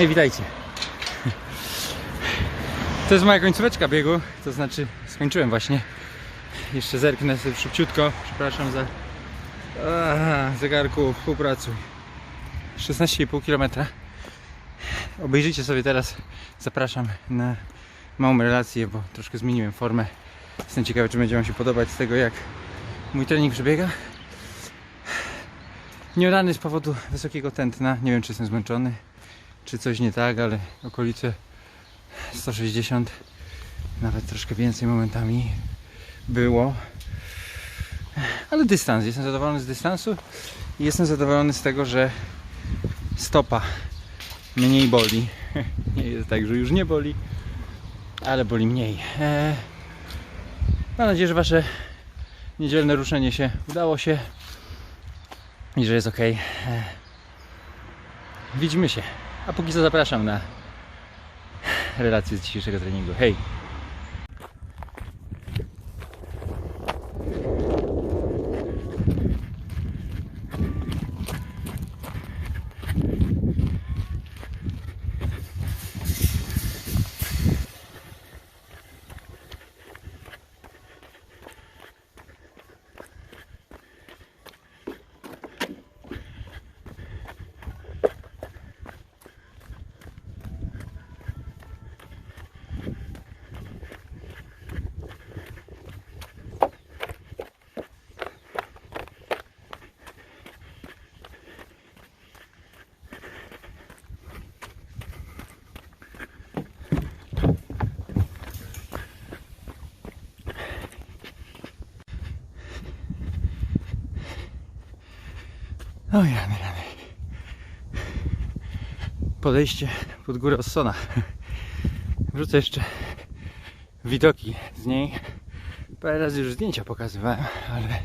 Hej, witajcie. To jest moja końcóweczka biegu, to znaczy skończyłem właśnie. Jeszcze zerknę sobie szybciutko, przepraszam za Aha, zegarku, współpracuj. 16,5 km. Obejrzyjcie sobie teraz, zapraszam na małą relację, bo troszkę zmieniłem formę. Jestem ciekawy, czy będzie Wam się podobać z tego, jak mój trening przebiega. Nie z powodu wysokiego tętna. Nie wiem, czy jestem zmęczony, czy coś nie tak, ale okolice 160, nawet troszkę więcej momentami było. Ale dystans, jestem zadowolony z dystansu i jestem zadowolony z tego, że stopa mniej boli. Nie jest tak, że już nie boli, ale boli mniej. Eee, Mam nadzieję, że Wasze niedzielne ruszenie się udało się i że jest ok. Widzimy się. A póki co zapraszam na relację z dzisiejszego treningu. Hej! O rany, rany. Podejście pod górę Ossona. Wrzucę jeszcze widoki z niej. Parę razy już zdjęcia pokazywałem, ale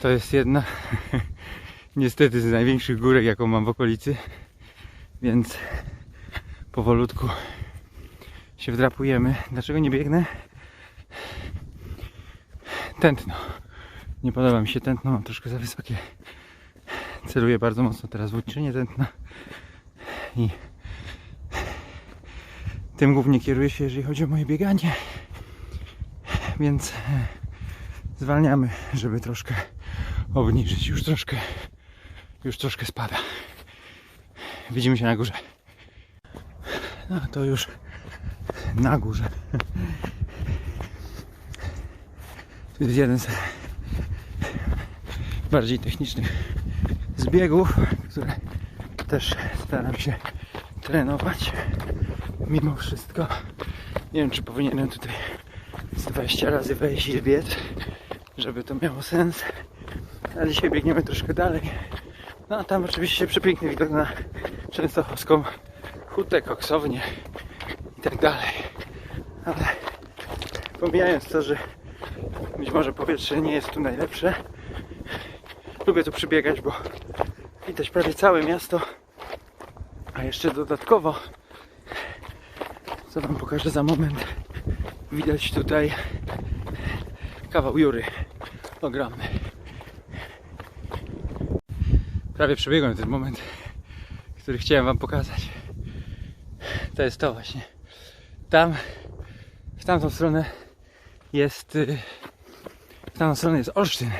to jest jedna niestety z największych górek, jaką mam w okolicy. Więc powolutku się wdrapujemy. Dlaczego nie biegnę? Tętno. Nie podoba mi się tętno, mam troszkę za wysokie. Celuję bardzo mocno teraz w uliczenie tętna i tym głównie kieruję się, jeżeli chodzi o moje bieganie. Więc e, zwalniamy, żeby troszkę obniżyć. Już troszkę, już troszkę spada. Widzimy się na górze. No to już na górze. Tu jest jeden z bardziej technicznych zbiegów, które też staram się trenować. Mimo wszystko nie wiem, czy powinienem tutaj z 20 razy wejść i zbiec, żeby to miało sens. Ale dzisiaj biegniemy troszkę dalej. No a tam oczywiście przepiękny widok na Częstochowską hutę, koksownię i tak dalej. Ale pomijając to, że być może powietrze nie jest tu najlepsze, Lubię tu przybiegać, bo widać prawie całe miasto. A jeszcze dodatkowo, co Wam pokażę za moment, widać tutaj kawał Jury. Ogromny. Prawie przebiegłem ten moment, który chciałem Wam pokazać. To jest to właśnie. Tam, w tamtą stronę jest, y, w tamtą stronę jest Olsztyn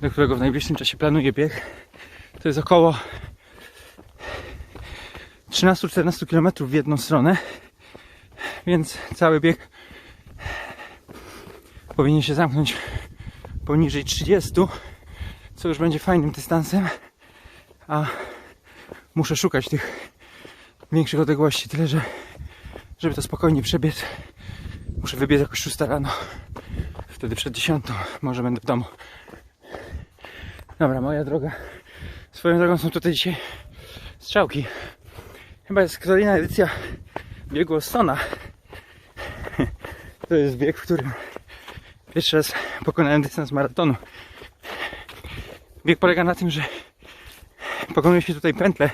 do którego w najbliższym czasie planuję bieg. To jest około 13-14 km w jedną stronę, więc cały bieg powinien się zamknąć poniżej 30, co już będzie fajnym dystansem, a muszę szukać tych większych odległości, tyle że żeby to spokojnie przebiec, muszę wybiec jakoś 6 rano. Wtedy przed 10 może będę w domu. Dobra, moja droga. Swoją drogą są tutaj dzisiaj strzałki. Chyba jest kolejna edycja biegu Stona. To jest bieg, w którym pierwszy raz pokonałem dystans maratonu. Bieg polega na tym, że pokonuje się tutaj pętlę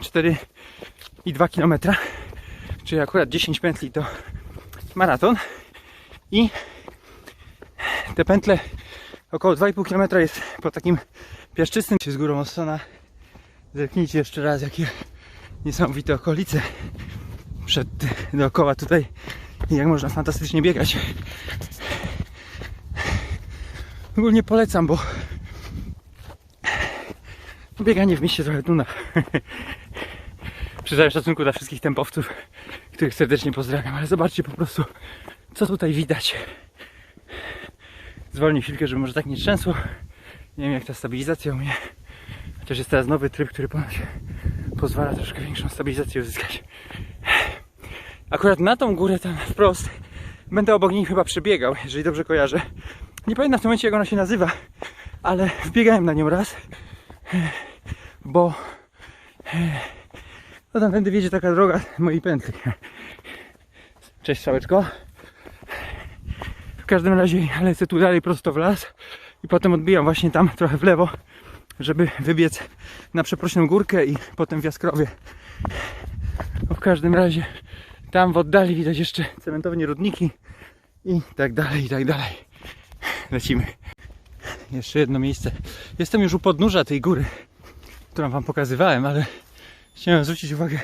4,2 km, czyli akurat 10 pętli to maraton i te pętle Około 2,5 km jest po takim piaszczystym z górą Ossona Zerknijcie jeszcze raz, jakie niesamowite okolice przed, dookoła tutaj i jak można fantastycznie biegać. Ogólnie polecam, bo bieganie w mieście trochę tuna. Przy całym szacunku dla wszystkich tempowców, których serdecznie pozdrawiam, ale zobaczcie po prostu, co tutaj widać. Zwolnię chwilkę, żeby może tak nie trzęsło. Nie wiem jak ta stabilizacja u mnie. Chociaż jest teraz nowy tryb, który pozwala troszkę większą stabilizację uzyskać. Akurat na tą górę tam wprost będę obok niej chyba przebiegał, jeżeli dobrze kojarzę. Nie pamiętam w tym momencie jak ona się nazywa, ale wbiegałem na nią raz, bo no tam tędy wiedzie taka droga mojej pętli. Cześć Strzałeczko. W każdym razie lecę tu dalej prosto w las i potem odbijam właśnie tam trochę w lewo, żeby wybiec na przeprosioną górkę i potem w Jaskrowie. No w każdym razie tam w oddali widać jeszcze cementownie rudniki i tak dalej, i tak dalej. Lecimy. Jeszcze jedno miejsce. Jestem już u podnóża tej góry, którą wam pokazywałem, ale chciałem zwrócić uwagę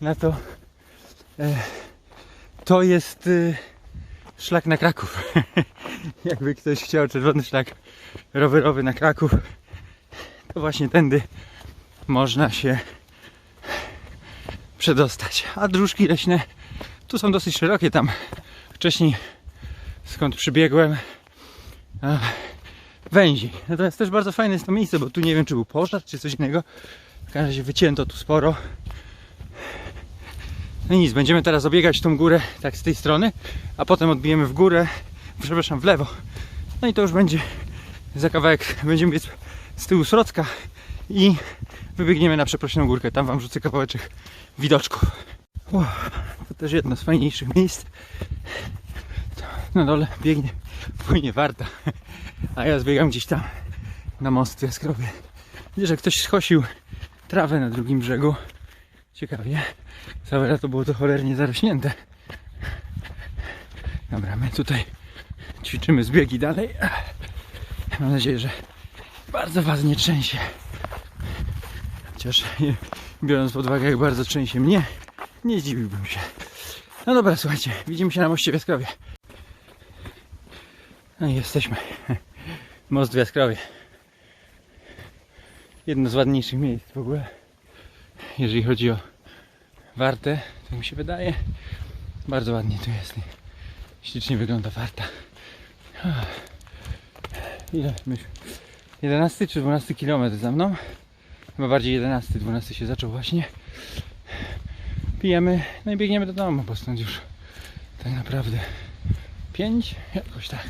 na to. E, to jest e, szlak na Kraków. Jakby ktoś chciał czerwony szlak rowerowy na Kraków, to właśnie tędy można się przedostać. A dróżki leśne tu są dosyć szerokie. Tam wcześniej skąd przybiegłem węzi. Natomiast też bardzo fajne jest to miejsce, bo tu nie wiem czy był pożar czy coś innego. W każdym razie wycięto tu sporo. No nic, będziemy teraz obiegać tą górę tak z tej strony, a potem odbijemy w górę, przepraszam, w lewo. No i to już będzie za kawałek, będziemy biec z tyłu środka i wybiegniemy na przeprosioną górkę. Tam wam rzucę kawałeczek widoczków. To też jedno z fajniejszych miejsc. Na dole biegnie, płynie warta, a ja zbiegam gdzieś tam na most w Jaskrowie. Widzę, że ktoś skosił trawę na drugim brzegu. Ciekawie. Całe lato było to cholernie zarośnięte. Dobra, my tutaj ćwiczymy zbiegi dalej. Mam nadzieję, że bardzo Was nie trzęsie. Chociaż biorąc pod uwagę, jak bardzo trzęsie mnie, nie zdziwiłbym się. No dobra, słuchajcie, widzimy się na moście w Jaskrowie. No i jesteśmy. Most w Jaskrowie. Jedno z ładniejszych miejsc w ogóle. Jeżeli chodzi o wartę, tak mi się wydaje. Bardzo ładnie tu jest. Ślicznie wygląda warta. Ile myśl? 11 czy 12 km za mną? Chyba bardziej 11, 12 się zaczął właśnie. Pijemy, no i biegniemy do domu, bo stąd już tak naprawdę 5, jakoś tak.